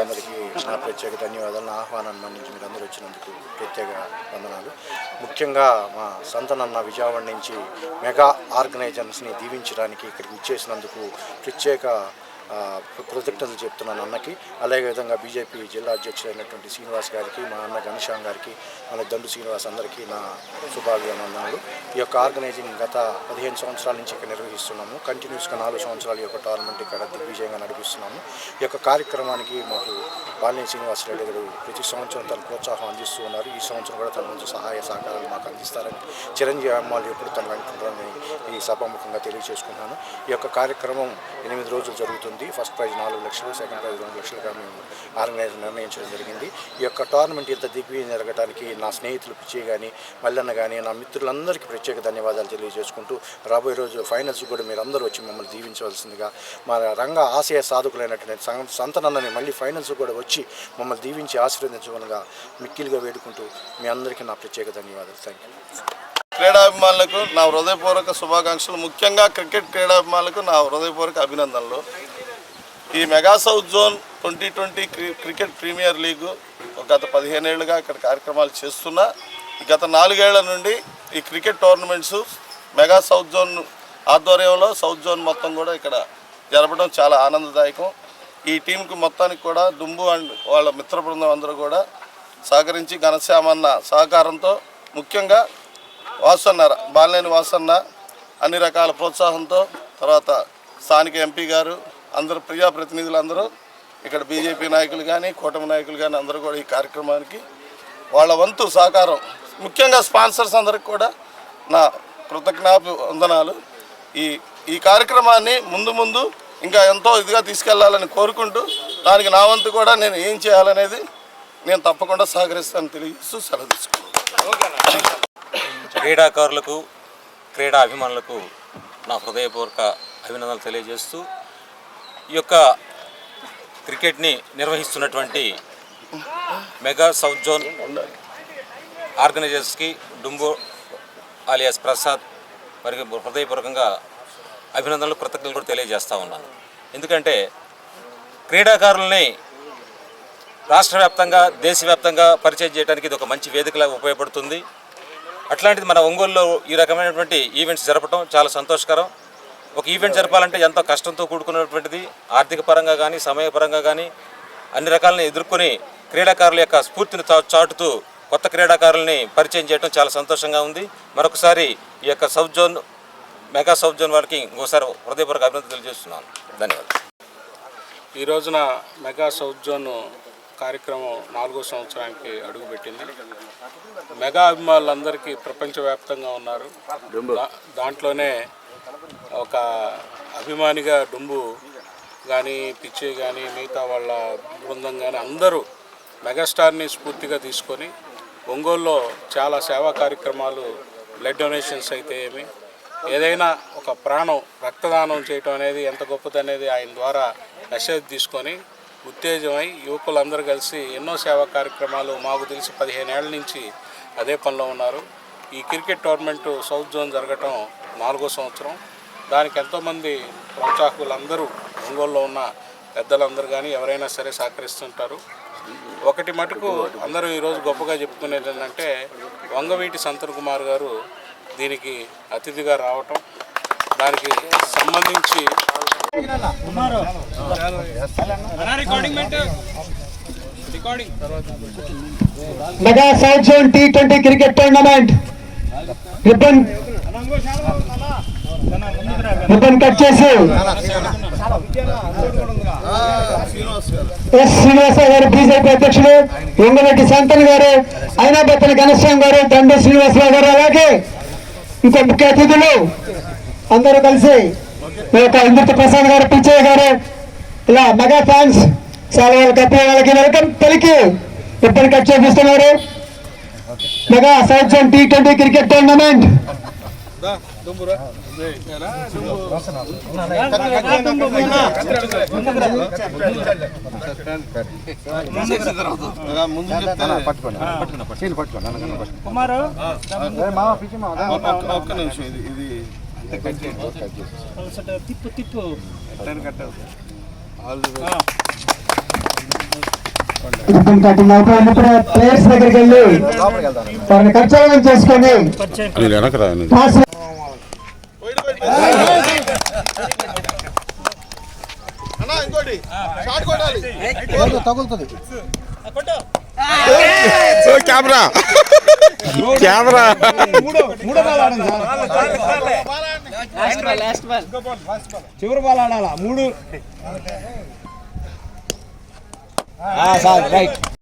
మీరందరికీ నా ప్రత్యేక ధన్యవాదాలు. నా ఆహ్వానాన్ని మన్నించి మీరందరూ వచ్చినందుకు ప్రత్యేక వందనాలు. ముఖ్యంగా మా సంతనన్న విజయవాడ నుంచి మెగా ఆర్గనైజర్స్ని దీవించడానికి ఇక్కడికి ఇచ్చేసినందుకు ప్రత్యేక కృతజ్ఞతలు చెప్తున్నాను అన్నకి అలాగే విధంగా బీజేపీ జిల్లా అధ్యక్షుడైనటువంటి శ్రీనివాస్ గారికి మా అన్న ఘనశ్యామ్ గారికి మన దండు శ్రీనివాస్ అందరికీ నా శుభాభివందనాలు ఈ యొక్క ఆర్గనైజింగ్ గత పదిహేను సంవత్సరాల నుంచి ఇక్కడ నిర్వహిస్తున్నాము. కంటిన్యూస్గా నాలుగు సంవత్సరాలు యొక్క టోర్నమెంట్ ఇక్కడ దిగ్విజయంగా నడిపిస్తున్నాము. ఈ యొక్క కార్యక్రమానికి మాకు బాలినేని శ్రీనివాస్ రెడ్డి గారు ప్రతి సంవత్సరం తన ప్రోత్సాహం అందిస్తూ ఉన్నారు. ఈ సంవత్సరం కూడా తన నుంచి సహాయ సహకారాలు మాకు అందిస్తారని చిరంజీవి అమ్మాలు ఎప్పుడు తన వెంటనే ఈ సభాముఖంగా తెలియజేసుకున్నాను ఈ యొక్క కార్యక్రమం ఎనిమిది రోజులు జరుగుతుంది. ఫస్ట్ ప్రైజ్ నాలుగు లక్షలు సెకండ్ ప్రైజ్ రెండు లక్షలుగా మేము ఆర్గనైజర్ నిర్ణయించడం జరిగింది. ఈ యొక్క టోర్నమెంట్ ఇంత దిగ్విజయం జరగడానికి నా స్నేహితులు పిచ్చి కానీ మల్లన్న కానీ నా మిత్రులందరికీ ప్రత్యేక ధన్యవాదాలు తెలియజేసుకుంటూ రాబోయే రోజు ఫైనల్స్ కూడా మీరు అందరూ వచ్చి మమ్మల్ని దీవించవలసిందిగా మా రంగ ఆశయ సాధకులైనటువంటి సంతనన్నని మళ్ళీ ఫైనల్స్ కూడా వచ్చి మమ్మల్ని దీవించి ఆశీర్వదించమనగా మిక్కిలుగా వేడుకుంటూ మీ అందరికీ నా ప్రత్యేక ధన్యవాదాలు. థ్యాంక్ యూ క్రీడాభిమానులకు నా హృదయపూర్వక శుభాకాంక్షలు. ముఖ్యంగా క్రికెట్ క్రీడాభిమానులకు నా హృదయపూర్వక అభినందనలు. ఈ mega south zone twenty twenty cricket premier league గత పదిహేనేళ్ళుగా ఇక్కడ కార్యక్రమాలు చేస్తున్నా. గత నాలుగేళ్ళ నుండి ఈ cricket tournaments mega south zone ఆధ్వర్యంలో సౌత్ జోన్ మొత్తం కూడా ఇక్కడ జరపడం చాలా ఆనందదాయకం. ఈ టీంకి మొత్తానికి కూడా దుంబు అండ్ వాళ్ళ మిత్ర బృందం అందరూ కూడా సహకరించి ఘనశ్యామన్న సహకారంతో ముఖ్యంగా వాసన్న బాలినేని వాసన్న అన్ని రకాల ప్రోత్సాహంతో తర్వాత స్థానిక ఎంపీ గారు అందరూ ప్రజాప్రతినిధులు అందరూ ఇక్కడ బీజేపీ నాయకులు కానీ కూటమి నాయకులు కానీ అందరూ కూడా ఈ కార్యక్రమానికి వాళ్ళ వంతు సహకారం ముఖ్యంగా స్పాన్సర్స్ అందరికి కూడా నా కృతజ్ఞాభివందనాలు ఈ ఈ కార్యక్రమాన్ని ముందు ముందు ఇంకా ఎంతో ఇదిగా తీసుకెళ్ళాలని కోరుకుంటూ దానికి నా వంతు కూడా నేను ఏం చేయాలనేది నేను తప్పకుండా సహకరిస్తాను తెలియజేస్తూ సెలవు తీసుకున్నాను క్రీడాకారులకు క్రీడా అభిమానులకు నా హృదయపూర్వక అభినందనలు తెలియజేస్తూ ఈ యొక్క క్రికెట్ని నిర్వహిస్తున్నటువంటి మెగా సౌత్ జోన్ ఆర్గనైజర్స్కి డుంబో ఆలియాస్ ప్రసాద్ వారికి హృదయపూర్వకంగా అభినందనలు కృతజ్ఞతలు కూడా తెలియజేస్తూ ఉన్నాను. ఎందుకంటే క్రీడాకారుల్ని రాష్ట్ర వ్యాప్తంగా దేశవ్యాప్తంగా పరిచయం చేయడానికి ఇది ఒక మంచి వేదికలా ఉపయోగపడుతుంది. అట్లాంటిది మన ఒంగోలులో ఈ రకమైనటువంటి ఈవెంట్స్ జరపడం చాలా సంతోషకరం. ఒక ఈవెంట్ జరపాలంటే ఎంతో కష్టంతో కూడుకున్నటువంటిది ఆర్థిక పరంగా కానీ సమయపరంగా కానీ అన్ని రకాలను ఎదుర్కొని క్రీడాకారుల యొక్క స్ఫూర్తిని చా- చాటుతూ కొత్త క్రీడాకారుల్ని పరిచయం చేయడం చాలా సంతోషంగా ఉంది. మరొకసారి ఈ యొక్క south zone mega south zone వారికి ఇంకోసారి హృదయపూర్వక అభినందనలు తెలియజేస్తున్నాను. ధన్యవాదాలు. ఈ రోజున మెగా సౌత్ జోన్ కార్యక్రమం నాలుగో సంవత్సరానికి అడుగుపెట్టింది. మెగా అభిమానులందరికీ ప్రపంచవ్యాప్తంగా ఉన్నారు. దాంట్లోనే ఒక అభిమానిగా డుంబు కానీ పిచ్చి కానీ మిగతా వాళ్ళ బృందం కానీ అందరూ మెగాస్టార్ని స్ఫూర్తిగా తీసుకొని ఒంగోలులో చాలా సేవా కార్యక్రమాలు బ్లడ్ డొనేషన్స్ అయితే ఏమి ఏదైనా ఒక ప్రాణం రక్తదానం చేయటం అనేది ఎంత గొప్పదనేది ఆయన ద్వారా మెసేజ్ తీసుకొని ఉత్తేజమై యువకులందరూ కలిసి ఎన్నో సేవా కార్యక్రమాలు మాకు తెలిసి పదిహేను ఏళ్ళ నుంచి అదే పనిలో ఉన్నారు. ఈ క్రికెట్ టోర్నమెంటు సౌత్ జోన్ జరగటం నాలుగో సంవత్సరం. దానికి ఎంతోమంది ప్రోత్సాహకులు అందరూ ఒంగోలులో ఉన్న పెద్దలందరూ కానీ ఎవరైనా సరే సహకరిస్తుంటారు. ఒకటి మటుకు అందరూ ఈరోజు గొప్పగా చెప్పుకునేది ఏంటంటే వంగవీటి సంతన్ కుమార్ గారు దీనికి అతిథిగా రావటం దానికి సంబంధించి mega south zone T twenty cricket tournament ribbon ribbon cut చేసి. ఎస్ శ్రీనివాసరావు గారు బీజేపీ అధ్యక్షుడు వంగరెడ్డి శాంతన్ గారు అయినాబత్తని ఘనశ్యామ్ గారు దండ శ్రీనివాసరావు గారు అలాగే ఇంకా ముఖ్య అతిథులు అందరూ కలిసి మీ యొక్క ఇంద్రత ప్రసాద్ గారు పిచ్చయ్య గారు ఇలా మెగా ఫ్యాన్స్ చాలా వాళ్ళ కప్ప వాళ్ళకి వెల్కమ్ పలికి ఇప్పటికి కట్ చేపిస్తున్నారు. Mega south zone T twenty cricket tournament. ముందు ఒక్క నిమిషం ఇది ఇది తిప్పు తిప్పు ప్లేయర్స్ దగ్గరికి వెళ్ళి వారిని ఖర్చు చేసుకొని షాట్ కొట్టాలి. కెమెరా. కెమెరా. చివరి బాల్ ఆడాలా? మూడు. Sir right